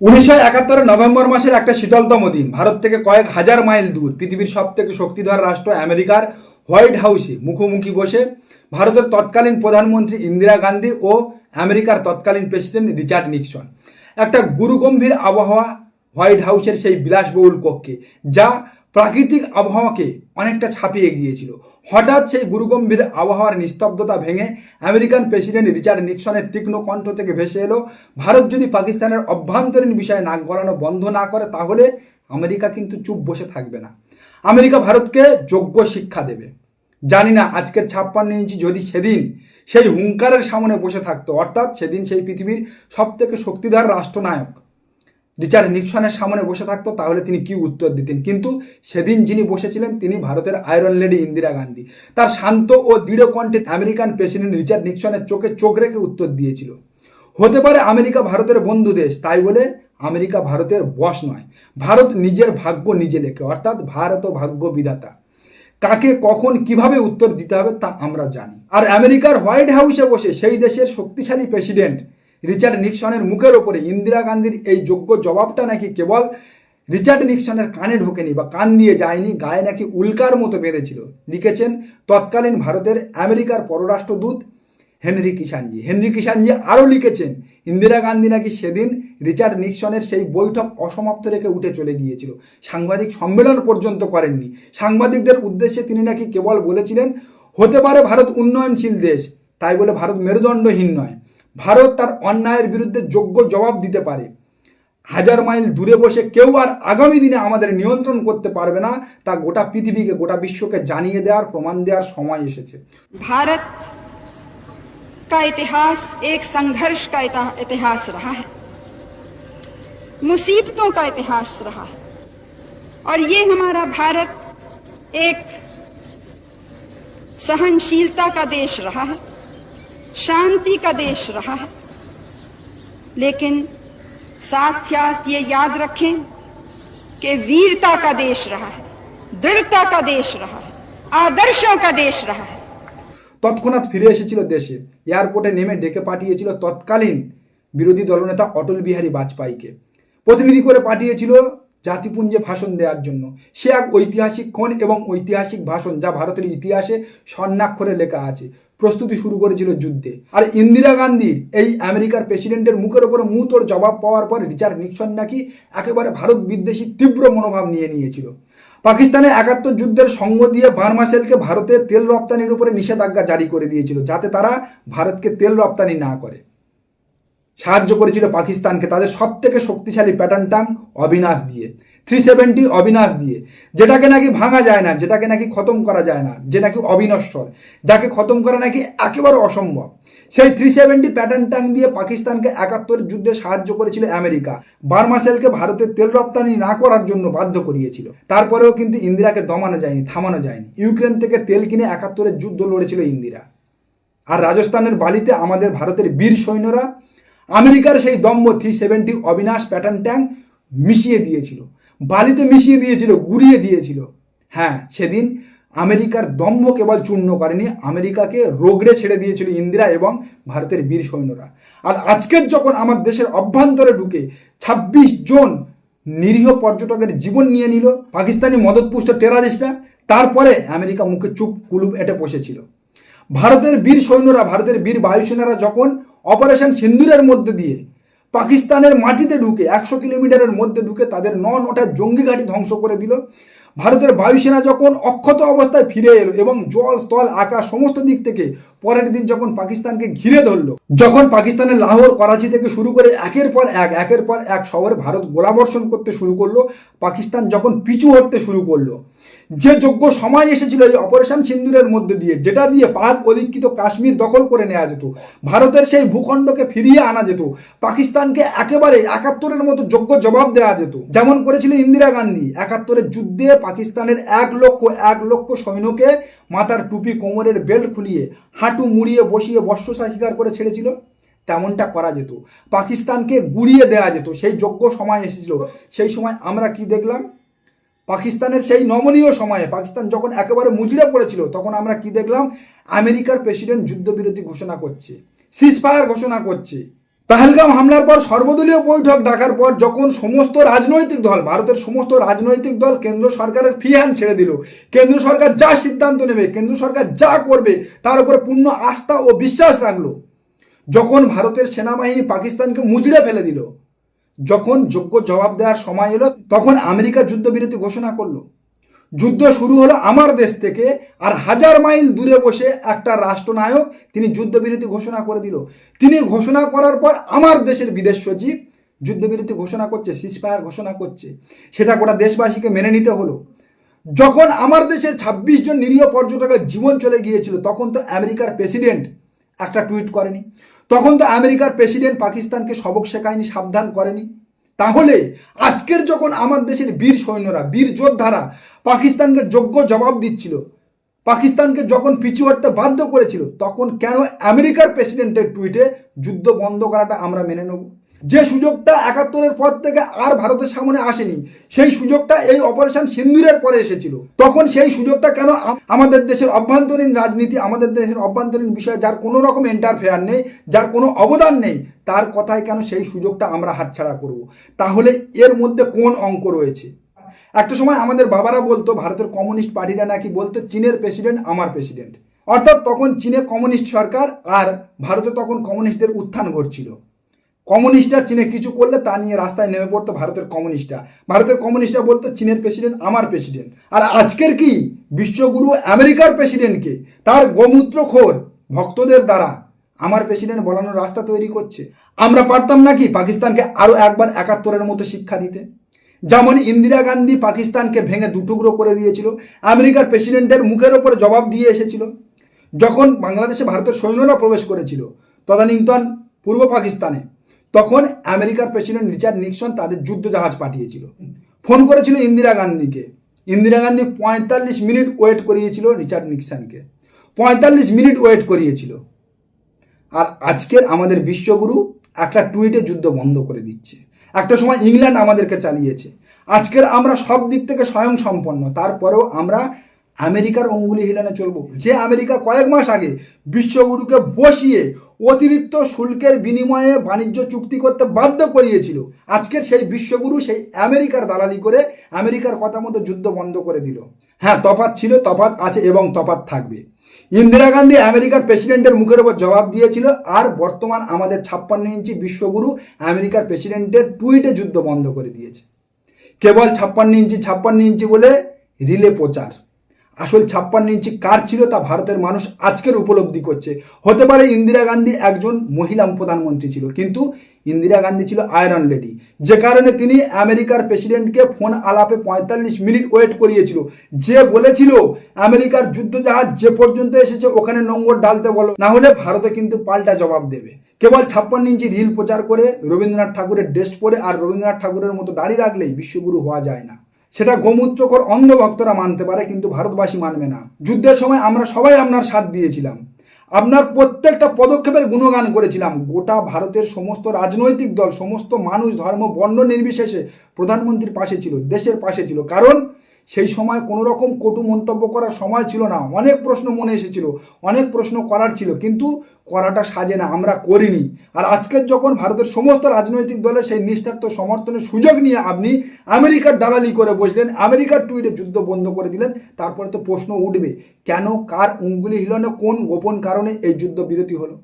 উনিশশো নভেম্বর মাসের একটা শীতলতম দিন। ভারত থেকে কয়েক হাজার মাইল দূর, পৃথিবীর সব থেকে শক্তিধর রাষ্ট্র আমেরিকার হোয়াইট হাউসে মুখোমুখি বসে ভারতের তৎকালীন প্রধানমন্ত্রী ইন্দিরা গান্ধী ও আমেরিকার তৎকালীন প্রেসিডেন্ট রিচার্ড নিক্সন। একটা গুরুগম্ভীর আবহাওয়া হোয়াইট হাউসের সেই বিলাসবহুল কক্ষে, যা প্রাকৃতিক আবহাওয়াকে অনেকটা ছাপিয়ে গিয়েছিল। হঠাৎ সেই গুরুগম্ভীর আবহাওয়ার নিস্তব্ধতা ভেঙে আমেরিকান প্রেসিডেন্ট রিচার্ড নিক্সনের তীক্ষ্ণ কণ্ঠ থেকে ভেসে এলো, ভারত যদি পাকিস্তানের অভ্যন্তরীণ বিষয়ে নাক গলানো বন্ধ না করে, তাহলে আমেরিকা কিন্তু চুপ বসে থাকবে না। আমেরিকা ভারতকে যোগ্য শিক্ষা দেবে। জানি না, আজকের ছাপ্পান্ন ইঞ্চি যদি সেদিন সেই হুঙ্কারের সামনে বসে থাকতো, অর্থাৎ সেদিন সেই পৃথিবীর সব থেকে শক্তিধর রাষ্ট্রনায়ক রিচার্ড নিক্সনের সামনে বসে থাকতো, তাহলে তিনি কি উত্তর দিতেন? কিন্তু সেদিন যিনি বসেছিলেন, তিনি ভারতের আয়রন লেডি ইন্দিরা গান্ধী। তার শান্ত ও দৃঢ় কণ্ঠে আমেরিকান প্রেসিডেন্ট রিচার্ড নিক্সনের চোখে চোখ রেখে উত্তর দিয়েছিল। হতে পারে আমেরিকা ভারতের বন্ধু দেশ, তাই বলে আমেরিকা ভারতের বশ নয়। ভারত নিজের ভাগ্য নিজে লেখে, অর্থাৎ ভারত ভাগ্য বিধাতা। কাকে, কখন, কীভাবে উত্তর দিতে হবে তা আমরা জানি। আর আমেরিকার হোয়াইট হাউসে বসে সেই দেশের শক্তিশালী প্রেসিডেন্ট রিচার্ড নিক্সনের মুখের ওপরে ইন্দিরা গান্ধীর এই যোগ্য জবাবটা নাকি কেবল রিচার্ড নিক্সনের কানে ঢোকেনি বা কান দিয়ে যায়নি, গায়ে নাকি উল্কার মতো বেঁধেছিল। লিখেছেন, তৎকালীন ভারতের আমেরিকার পররাষ্ট্রদূত হেনরি কিষানজি হেনরি কিষানজি আরও লিখেছেন, ইন্দিরা গান্ধী নাকি সেদিন রিচার্ড নিক্সনের সেই বৈঠক অসমাপ্ত রেখে উঠে চলে গিয়েছিল। সাংবাদিক সম্মেলন পর্যন্ত করেননি। সাংবাদিকদের উদ্দেশ্যে তিনি নাকি কেবল বলেছিলেন, হতে পারে ভারত উন্নয়নশীল দেশ, তাই বলে ভারত মেরুদণ্ডহীন নয়। ভারত তার অন্যায়ের বিরুদ্ধে যোগ্য জবাব দিতে পারে হাজার মাইল দূরে বসে কেউ আর আগামী দিনে আমাদের নিয়ন্ত্রণ করতে পারবে না তা গোটা পৃথিবীকে গোটা বিশ্বকে জানিয়ে দেওয়ার প্রমাণ দেওয়ার সময় এসেছে भारत का इतिहास एक संघर्ष का इता- इतिहास रहा है मुसीबतों का इतिहास रहा है और ये हमारा भारत एक सहनशीलता का देश रहा है शांति का देश रहा है लेकिन साथ साथ ये याद रखें कि वीरता का देश रहा है दृढ़ता का देश रहा है आदर्शों का देश रहा है তৎক্ষণাৎ ফিরে এসেছিল দেশে এয়ারপোর্টে নেমে ডেকে পাঠিয়েছিল তৎকালীন বিরোধী দলনেতা অটল বিহারী বাজপেয়ীকে প্রতিনিধি করে পাঠিয়েছিল জাতিপুঞ্জে ভাষণ দেওয়ার জন্য সে এক ঐতিহাসিক ক্ষণ এবং ঐতিহাসিক ভাষণ যা ভারতের ইতিহাসে স্বর্ণাক্ষরে লেখা আছে প্রস্তুতি শুরু করেছিল যুদ্ধে। আর ইন্দিরা গান্ধী এই আমেরিকার প্রেসিডেন্টের মুখের উপরে মুতোর জবাব পাওয়ার পর রিচার্ড নিক্সন নাকি একেবারে ভারত বিদ্বেষী তীব্র মনোভাব নিয়ে নিয়েছিল। পাকিস্তানে একাত্তর যুদ্ধের সঙ্গ দিয়ে বার্মা সেলকে ভারতের তেল রপ্তানির উপরে নিষেধাজ্ঞা জারি করে দিয়েছিল, যাতে তারা ভারতকে তেল রপ্তানি না করে। সাহায্য করেছিল পাকিস্তানকে তাদের সব থেকে শক্তিশালী প্যাটার্ন টাং অবিনাশ দিয়ে। থ্রি সেভেন্টি অবিনাশ দিয়ে। যেটাকে নাকি ভাঙা যায় না, যেটাকে নাকি খতম করা যায় না, যে নাকি অবিনশ্বর, যাকে খতম করা নাকি একেবারে অসম্ভব। সেই থ্রি সেভেন্টি প্যাটার্ন টাং দিয়ে পাকিস্তানকে একাত্তর যুদ্ধে সাহায্য করেছিল আমেরিকা। বার্মা সেলকে ভারতের তেল রপ্তানি না করার জন্য বাধ্য করিয়েছিল। তারপরেও কিন্তু ইন্দিরাকে দমানো যায়নি, থামানো যায়নি। ইউক্রেন থেকে তেল কিনে একাত্তরের যুদ্ধ লড়েছিল ইন্দিরা। আর রাজস্থানের বালিতে আমাদের ভারতের বীর সৈন্যরা আমেরিকার সেই দম্ভ থ্রি সেভেন্টি অবিনাশ প্যাটার্ন ট্যাঙ্ক মিশিয়ে দিয়েছিল। বালিতে মিশিয়ে দিয়েছিল, গুড়িয়ে দিয়েছিল। হ্যাঁ সেদিন আমেরিকার দম্ভ কেবল চূর্ণ করেনি, আমেরিকাকে রোগড়ে ছেড়ে দিয়েছিল ইন্দিরা এবং ভারতের বীর সৈন্যরা। আর আজকের যখন আমার দেশের অভ্যন্তরে ঢুকে ছাব্বিশ জন নিরীহ পর্যটকের জীবন নিয়ে নিল, পাকিস্তানি মদতপুষ্ট টেরারিস্টরা তারপরে আমেরিকা মুখে চুপ কুলুপ এটে বসেছিল। ভারতের বীর সৈন্যরা, ভারতের বীর বায়ুসেনারা যখন অপারেশন সিন্দুরের মধ্যে দিয়ে পাকিস্তানের মাটিতে ঢুকে একশো কিলোমিটারের মধ্যে ঢুকে তাদের ন নটা জঙ্গি ঘাঁটি ধ্বংস করে দিল। ভারতের বায়ুসেনা যখন অক্ষত অবস্থায় ফিরে এলো এবং জল, স্থল, আকাশ সমস্ত দিক থেকে পরের দিন যখন পাকিস্তানকে ঘিরে ধরলো, যখন পাকিস্তানের লাহোর, করাচি থেকে শুরু করে একের পর এক, একের পর এক শহরে ভারত গোলাবর্ষণ করতে শুরু করল, পাকিস্তান যখন পিছু হটতে শুরু করল, যে যোগ্য সময় এসেছিল এই অপারেশন সিন্দুরের মধ্যে দিয়ে, যেটা দিয়ে পাক অধিকৃত কাশ্মীর দখল করে নেওয়া যেত, ভারতের সেই ভূখণ্ডকে ফিরিয়ে আনা যেত, পাকিস্তানকে একেবারে একাত্তরের মতো যোগ্য জবাব দেওয়া যেত, যেমন করেছিল ইন্দিরা গান্ধী, একাত্তরের যুদ্ধে পাকিস্তানের এক লক্ষ এক লক্ষ সৈন্যকে মাথার টুপি কোমরের বেল্ট খুলিয়ে হাঁটু মুড়িয়ে বসিয়ে বর্ষসা স্বীকার করে ছেড়েছিল? তেমনটা করা যেত। পাকিস্তানকে গুড়িয়ে দেওয়া যেত। সেই যোগ্য সময় এসেছিল। সেই সময় আমরা কি দেখলাম? পাকিস্তানের সেই নমনীয় সময়ে, পাকিস্তান যখন একেবারে মুজড়ে পড়েছিল, তখন আমরা কি দেখলাম? আমেরিকার প্রেসিডেন্ট যুদ্ধবিরতি ঘোষণা করছে। সিজফায়ার ঘোষণা করছে। পেহেলগাম হামলার পর সর্বদলীয় বৈঠক ডাকার পর যখন সমস্ত রাজনৈতিক দল, ভারতের সমস্ত রাজনৈতিক দল কেন্দ্র সরকারের ফ্রি হ্যান্ড ছেড়ে দিল, কেন্দ্র সরকার যা সিদ্ধান্ত নেবে, কেন্দ্র সরকার যা করবে, তার উপর পূর্ণ আস্থা ও বিশ্বাস রাখল। যখন ভারতের সেনাবাহিনী পাকিস্তানকে মুচড়ে ফেলে দিল, যখন যোগ্য জবাব দেওয়ার সময় এলো, তখন আমেরিকা যুদ্ধবিরতি ঘোষণা করল। যুদ্ধ শুরু হলো আমার দেশ থেকে আর হাজার মাইল দূরে বসে একটা রাষ্ট্রনায়ক তিনি যুদ্ধবিরতি ঘোষণা করে দিল। তিনি ঘোষণা করার পর আমার দেশের বিদেশ সচিব যুদ্ধবিরতি ঘোষণা করছে সিসফায়ার ঘোষণা করছে। সেটা গোটা দেশবাসীকে মেনে নিতে হলো। যখন আমার দেশের ছাব্বিশ জন নিরীহ পর্যটকের জীবন চলে গিয়েছিল, তখন তো আমেরিকার প্রেসিডেন্ট একটা টুইট করেনি। তখন তো আমেরিকার প্রেসিডেন্ট পাকিস্তানকে সবক শেখায়নি, সাবধান করেনি। তাহলে আজকের যখন আমার দেশের বীর সৈন্যরা, বীর যোদ্ধারা পাকিস্তানকে যোগ্য জবাব দিচ্ছিল, পাকিস্তানকে যখন পিছু হটতে বাধ্য করেছিল, তখন কেন আমেরিকার প্রেসিডেন্টের টুইটে যুদ্ধ বন্ধ করাটা আমরা মেনে নেব? যে সুযোগটা একাত্তরের পর থেকে আর ভারতের সামনে আসেনি, সেই সুযোগটা এই অপারেশন সিন্দুরের পরে এসেছিল। তখন সেই সুযোগটা কেন আমাদের দেশের অভ্যন্তরীণ রাজনীতি, আমাদের দেশের অভ্যন্তরীণ বিষয়ে যার কোনো রকম এন্টারফেয়ার নেই, যার কোনো অবদান নেই, তার কথায় কেন সেই সুযোগটা আমরা হাতছাড়া করব? তাহলে এর মধ্যে কোন অঙ্ক রয়েছে? একটা সময় আমাদের বাবারা বলতো, ভারতের কমিউনিস্ট পার্টিরা নাকি বলতো, চীনের প্রেসিডেন্ট আমার প্রেসিডেন্ট অর্থাৎ তখন চীনে কমিউনিস্ট সরকার আর ভারতে তখন কমিউনিস্টদের উত্থান ঘটছিল। কমিউনিস্টরা চীনে কিছু করলে তা নিয়ে রাস্তায় নেমে পড়তো ভারতের কমিউনিস্টরা। ভারতের কমিউনিস্টরা বলতো, চীনের প্রেসিডেন্ট আমার প্রেসিডেন্ট। আর আজকের কি? বিশ্বগুরু আমেরিকার প্রেসিডেন্টকে তার গোমূত্রখোর ভক্তদের দ্বারা আমার প্রেসিডেন্ট বলানোর রাস্তা তৈরি করছে। আমরা পারতাম নাকি পাকিস্তানকে আরও একবার একাত্তরের মতো শিক্ষা দিতে? যেমন ইন্দিরা গান্ধী পাকিস্তানকে ভেঙে দুটুকরো করে দিয়েছিল, আমেরিকার প্রেসিডেন্টের মুখের ওপরে জবাব দিয়ে এসেছিল। যখন বাংলাদেশে ভারতের সৈন্যরা প্রবেশ করেছিল, তদানীন্তন পূর্ব পাকিস্তানে তখন আমেরিকার প্রেসিডেন্ট রিচার্ড নিক্সন তাদের যুদ্ধ জাহাজ পাঠিয়েছিল। ফোন করেছিল ইন্দিরা গান্ধীকে। ইন্দিরা গান্ধী পঁয়তাল্লিশ মিনিট ওয়েট করিয়েছিল রিচার্ড নিক্সনকে। পঁয়তাল্লিশ মিনিট ওয়েট করিয়েছিল। আর আজকের আমাদের বিশ্বগুরু একটা টুইটে যুদ্ধ বন্ধ করে দিচ্ছে। একটা সময় ইংল্যান্ড আমাদেরকে চালিয়েছে। আজকের আমরা সব দিক থেকে স্বয়ং সম্পন্ন তারপরেও আমরা আমেরিকার অঙ্গুলি হিলানে চলবো। যে আমেরিকা কয়েক মাস আগে বিশ্বগুরুকে বসিয়ে অতিরিক্ত শুল্কের বিনিময়ে বাণিজ্য চুক্তি করতে বাধ্য করিয়েছিল। আজকের সেই বিশ্বগুরু সেই আমেরিকার দালালি করে আমেরিকার কথা মতো যুদ্ধ বন্ধ করে দিল। হ্যাঁ তফাত ছিল তফাত আছে এবং তফাত থাকবে। ইন্দিরা গান্ধী আমেরিকার প্রেসিডেন্টের মুখের ওপর জবাব দিয়েছিল, আর বর্তমান আমাদের ছাপ্পান্ন ইঞ্চি বিশ্বগুরু আমেরিকার প্রেসিডেন্টের টুইটে যুদ্ধ বন্ধ করে দিয়েছে। কেবল ছাপ্পান্ন ইঞ্চি ছাপ্পান্ন ইঞ্চি বলে রিলে প্রচার। আসল ছাপ্পান্ন ইঞ্চি কার ছিল তা ভারতের মানুষ আজকের উপলব্ধি করছে। হতে পারে ইন্দিরা গান্ধী একজন মহিলা প্রধানমন্ত্রী ছিল, কিন্তু ইন্দিরা গান্ধী ছিল আয়রন লেডি। যে কারণে তিনি আমেরিকার প্রেসিডেন্টকে ফোন আলাপে পঁয়তাল্লিশ মিনিট ওয়েট করিয়েছিল। যে বলেছিল, আমেরিকার যুদ্ধজাহাজ যে পর্যন্ত এসেছে, ওখানে নোংর ডালতে বলো। না হলে ভারতে কিন্তু পাল্টা জবাব দেবে। কেবল ছাপ্পান্ন ইঞ্চি রিল প্রচার করে রবীন্দ্রনাথ ঠাকুরের ড্রেস পরে আর রবীন্দ্রনাথ ঠাকুরের মতো দাঁড়িয়ে রাখলেই বিশ্বগুরু হওয়া যায় না। সেটা গোমূত্রকর অন্ধ ভক্তরা মানতে পারে, কিন্তু ভারতবাসী মানবে না। যুদ্ধের সময় আমরা সবাই আপনার সাথ দিয়েছিলাম। আপনার প্রত্যেকটা পদক্ষেপের গুণগান করেছিলাম। গোটা ভারতের সমস্ত রাজনৈতিক দল, সমস্ত মানুষ, ধর্ম, বর্ণ নির্বিশেষে প্রধানমন্ত্রীর পাশে ছিল, দেশের পাশে ছিল। কারণ সেই সময় কোনো রকম কটু মন্তব্য করার সময় ছিল না। অনেক প্রশ্ন মনে এসেছিল, অনেক প্রশ্ন করার ছিল। কিন্তু করাটা সাজে না, আমরা করিনি। আর আজকের যখন ভারতের সমস্ত রাজনৈতিক দলের সেই নিষ্ঠার্থ সমর্থনের সুযোগ নিয়ে আপনি আমেরিকার দালালি করে বসলেন, আমেরিকার টুইটে যুদ্ধ বন্ধ করে দিলেন, তারপরে তো প্রশ্ন উঠবে, কেন, কার উঙ্গুলি হিলনে কোন গোপন কারণে এই যুদ্ধ বিরতি হলো?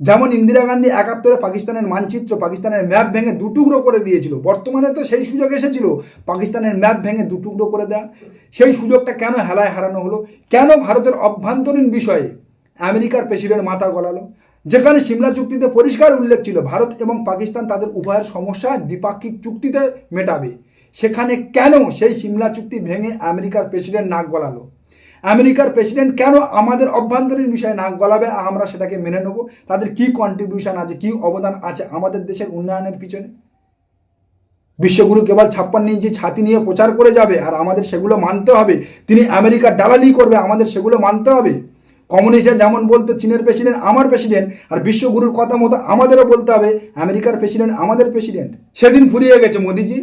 যেমন ইন্দিরা গান্ধী একাত্তরে পাকিস্তানের মানচিত্র, পাকিস্তানের ম্যাপ ভেঙে দুটুকরো করে দিয়েছিল, বর্তমানে তো সেই সুযোগ এসেছিল, পাকিস্তানের ম্যাপ ভেঙে দুটুকরো করে দেওয়া সেই সুযোগটা কেন হেলায় হারানো হলো? কেন ভারতের অভ্যন্তরীণ বিষয়ে আমেরিকার প্রেসিডেন্ট মাথা গলালো। যেখানে সিমলা চুক্তিতে পরিষ্কার উল্লেখ ছিল, ভারত এবং পাকিস্তান তাদের উভয়ের সমস্যা দ্বিপাক্ষিক চুক্তিতে মেটাবে। সেখানে কেন সেই সিমলা চুক্তি ভেঙে আমেরিকার প্রেসিডেন্ট নাক গলালো? আমেরিকার প্রেসিডেন্ট কেন আমাদের অভ্যন্তরীণ বিষয়ে নাক গলাবে? আমরা সেটাকে মেনে নেব। তাদের কি কন্ট্রিবিউশন আছে? কি অবদান আছে আমাদের দেশের উন্নয়নের পিছনে? বিশ্বগুরু কেবল ছাপ্পান্ন ইঞ্চি ছাতি নিয়ে প্রচার করে যাবে, আর আমাদের সেগুলো মানতে হবে। তিনি আমেরিকার দালালি করবে, আমাদের সেগুলো মানতে হবে। কমিউনিস্টরা যেমন বলতো চীনের প্রেসিডেন্ট, আমার প্রেসিডেন্ট, আর বিশ্বগুরুর কথা মতো আমাদেরও বলতে হবে, আমেরিকার প্রেসিডেন্ট আমাদের প্রেসিডেন্ট। সেদিন ফুরিয়ে গেছে মোদিজি।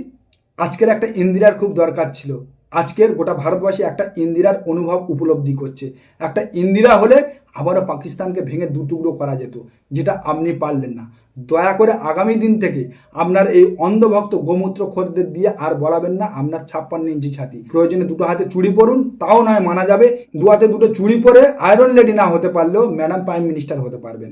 আজকের একটা ইন্দিরার খুব দরকার ছিল। আজকের গোটা ভারতবাসী একটা ইন্দিরার অনুভব উপলব্ধি করছে। একটা ইন্দিরা হলে আবারও পাকিস্তানকে ভেঙে দু টুকরো করা যেত, যেটা আপনি পারলেন না। দয়া করে আগামী দিন থেকে আপনার এই অন্ধভক্ত গোমূত্র খোরদের দিয়ে আর বলাবেন না, আপনার ছাপ্পান্ন ইঞ্চি ছাতি। প্রয়োজনে দুটো হাতে চুড়ি পরুন, তাও নয় মানা যাবে। দু হাতে দুটো চুড়ি পরে আয়রন লেডি না হতে পারলেও ম্যাডাম প্রাইম মিনিস্টার হতে পারবেন।